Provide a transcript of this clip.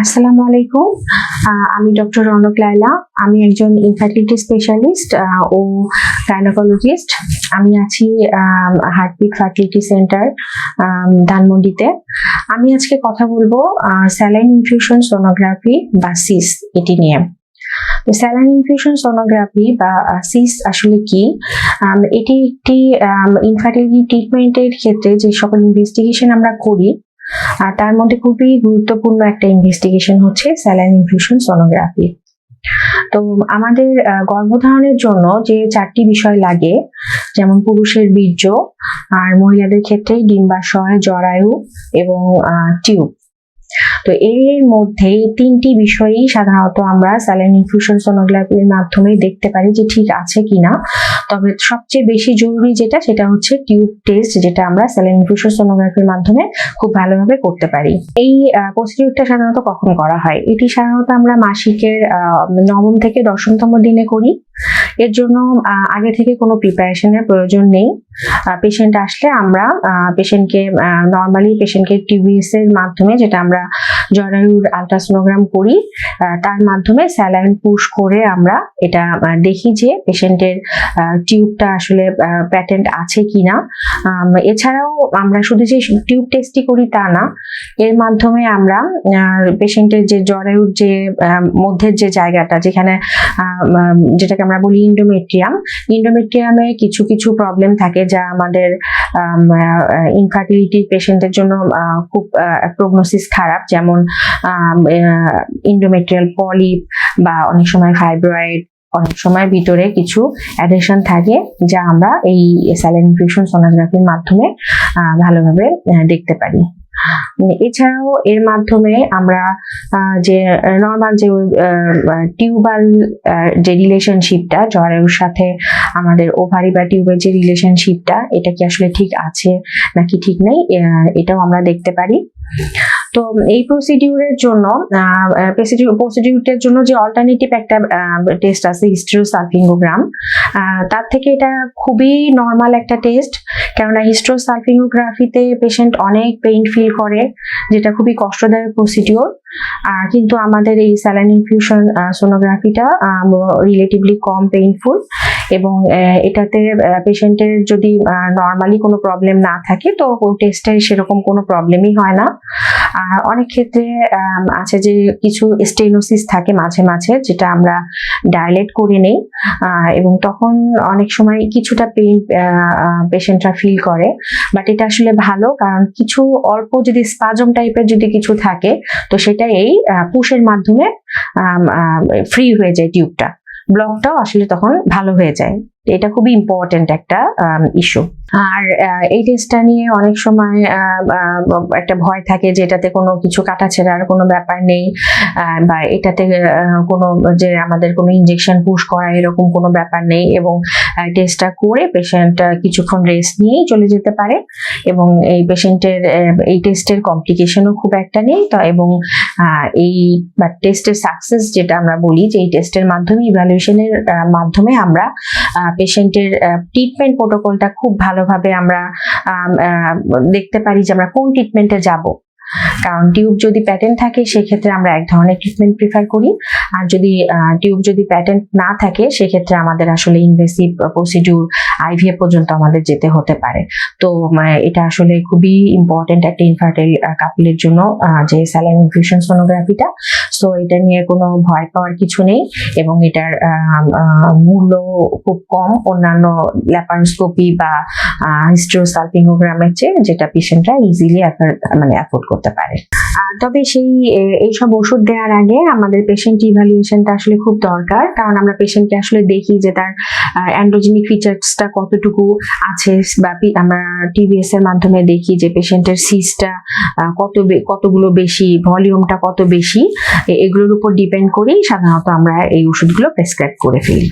আসসালামু আলাইকুম। আমি ডক্টর রনক লাইলা আমি একজন ইনফার্টিলিটি স্পেশালিস্ট ও গাইনোকোলজিস্ট আমি আছি হার্টবিট ফার্টিলিটি সেন্টার ধানমন্ডিতে। আমি আজকে কথা বলব স্যালাইন ইনফিউশন সোনোগ্রাফি বা সিস এটি নিয়ে। স্যালাইন ইনফিউশন সোনোগ্রাফি বা সিস আসলে কি? এটি একটি ইনফার্টিলিটি ট্রিটমেন্টের ক্ষেত্রে যে সকল ইনভেস্টিগেশন আমরা করি আর তার মধ্যে খুবই গুরুত্বপূর্ণ একটা ইনভেস্টিগেশন হচ্ছে স্যালাইন ইনফিউশন সোনোগ্রাফি তো আমাদের গর্ভধারণের জন্য যে চারটি বিষয় লাগে, যেমন পুরুষের বীর্য, আর মহিলাদের ক্ষেত্রে ডিম্বাশয়, জরায়ু এবং টিউব তো এর মধ্যে তিনটি বিষয়ই সাধারণত আমরা স্যালাইন ইনফিউশন সোনোগ্রাফির মাধ্যমে দেখতে পারি যে ঠিক আছে কিনা। তবে সবচেয়ে বেশি জরুরি যেটা, সেটা হচ্ছে টিউব টেস্ট যেটা আমরা স্যালাইন ইনফিউশন সোনোগ্রাফির মাধ্যমে খুব ভালোভাবে করতে পারি। এই প্রসিডিউরটা সাধারণত কখন করা হয়? এটি সাধারণত আমরা মাসিকের নবম থেকে দশমতম দিনে করি। এর জন্য আগে থেকে কোনো প্রিপারেশনের প্রয়োজন নেই। পেশেন্ট আসলে আমরা পেশেন্টকে নর্মালি পেশেন্টকে টিভিএস এর মাধ্যমে যেটা আমরা জরায়ুর আলট্রাসোনোগ্রাম করি তার মাধ্যমে স্যালাইন পুশ করে আমরা এটা দেখি যে পেশেন্টের টিউবটা আসলে প্যাটেন্ট আছে কিনা। আম, এছাড়াও আমরা শুধু যে টিউব টেস্টই করি তা না এর মাধ্যমে আমরা পেশেন্টের যে জরায়ুর যে মধ্যের যে জায়গাটা যেখানে যেটাকে আমরা বলি ইন্ডোমেট্রিয়াম ইন্ডোমেট্রিয়ামে কিছু কিছু প্রবলেম থাকে যা আমাদের ইনফার্টিলিটি পেশেন্টের জন্য খুব প্রগনোসিস খারাপ, যেমন ইন্ডোমেট্রিয়াল পলিপ বা অনেক সময় ফাইব্রয়েড অনেক সময় ভিতরে কিছু অ্যাডেশন থাকে, যা আমরা এই স্যালাইন ইনফেকশন সোনোগ্রাফির মাধ্যমে ভালোভাবে দেখতে পারি। এছাড়াও এর মাধ্যমে আমরা যে নর্মাল যে টিউবাল যে রিলেশনশিপটা জরায়ুর সাথে আমাদের ওভারি বা টিউবের যে রিলেশনশিপটা এটা কি আসলে ঠিক আছে নাকি ঠিক নেই? এটাও আমরা দেখতে পারি। তো এই প্রসিডিউরের জন্য প্রসিডিউরের জন্য যে অল্টারনেটিভ একটা টেস্ট আছে হিস্ট্রোসালফিঙ্গোগ্রাম তার থেকে এটা খুবই নর্মাল একটা টেস্ট কেননা হিস্ট্রো হিস্ট্রোসালফিঙ্গোগ্রাফিতে পেশেন্ট অনেক পেইন ফিল করে, যেটা খুবই কষ্টদায়ক প্রসিডিউর কিন্তু আমাদের এই স্যালাইন ইনফিউশন সোনোগ্রাফিটা রিলেটিভলি কম পেইনফুল এবং এটাতে পেশেন্টের যদি নর্মালি কোনো প্রবলেম না থাকে, তো টেস্টে সেরকম কোনো প্রবলেমই হয় না। আর অনেক ক্ষেত্রে আছে যে কিছু স্টেনোসিস থাকে মাঝে মাঝে, যেটা আমরা ডাইলেট করে নেই। এবং তখন অনেক সময় কিছুটা পেইন পেশেন্টরা ফিল করে। বাট এটা আসলে ভালো, কারণ কিছু অল্প যদি স্পাজম টাইপের যদি কিছু থাকে, তো সেটা এই পুশের মাধ্যমে ফ্রি হয়ে যায় টিউবটা ব্লকটাও আসলে তখন ভালো হয়ে যায়। এটা খুবই ইম্পর্টেন্ট একটা ইস্যু আর এই টেস্টটা নিয়ে অনেক সময় একটা ভয় থাকে যে এটাতে কোনো কিছু কাটা কাটাছেড়ার কোনো ব্যাপার নেই বা এটাতে কোনো যে আমাদের কোনো ইনজেকশন পুশ করা এরকম কোনো ব্যাপার নেই এবং টেস্টটা করে পেশেন্ট কিছুক্ষণ রেস্ট নিয়েই চলে যেতে পারে এবং এই পেশেন্টের এই টেস্টের কমপ্লিকেশনও খুব একটা নেই। তো এবং এই, বা টেস্টের সাকসেস যেটা আমরা বলি যে এই টেস্টের মাধ্যমে ইভ্যালুয়েশনের মাধ্যমে আমরা পেশেন্টের ট্রিটমেন্ট প্রোটোকলটা খুব ভালোভাবে আমরা দেখতে পারি যে আমরা কোন ট্রিটমেন্টে যাব। কারণ টিউব যদি প্যাটেন্ট থাকে, সেক্ষেত্রে আমরা এক ধরনের ট্রিটমেন্ট প্রিফার করি। আর যদি টিউব যদি প্যাটেন্ট না থাকে, সেক্ষেত্রে আমাদের আসলে ইনভেসিভ প্রসিডিউর আইভিএফ পর্যন্ত আমাদের যেতে হতে পারে। তো এটা আসলে খুবই ইম্পর্টেন্ট একটা ইনফার্টাইল কাপলের জন্য যে স্যালাইন ইনফিউশন সোনোগ্রাফিটা সো এটা নিয়ে কোনো ভয় পাওয়ার কিছু নেই এবং এটার মূল্য খুব কম। অন্যান্য ল্যাপারোস্কোপি বা হিস্ট্রোসালপিনোগ্রামের চেয়ে যেটা পেশেন্টরা ইজিলি মানে অ্যাফোর্ড করতে পারে। তবে সেই এইসব ওষুধ দেওয়ার আগে আমাদের পেশেন্ট ইভ্যালুয়েশনটা আসলে খুব দরকার। কারণ আমরা পেশেন্টকে আসলে দেখি যে তার অ্যান্ড্রোজেনিক ফিচার্সটা কতটুকু আছে বা আমরা টিভিএস এর মাধ্যমে দেখি যে পেশেন্টের সিসটা কত কতগুলো বেশি ভলিউমটা কত বেশি। এগুলোর উপর ডিপেন্ড করেই সাধারণত আমরা এই ওষুধগুলো প্রেসক্রাইব করে ফেলি।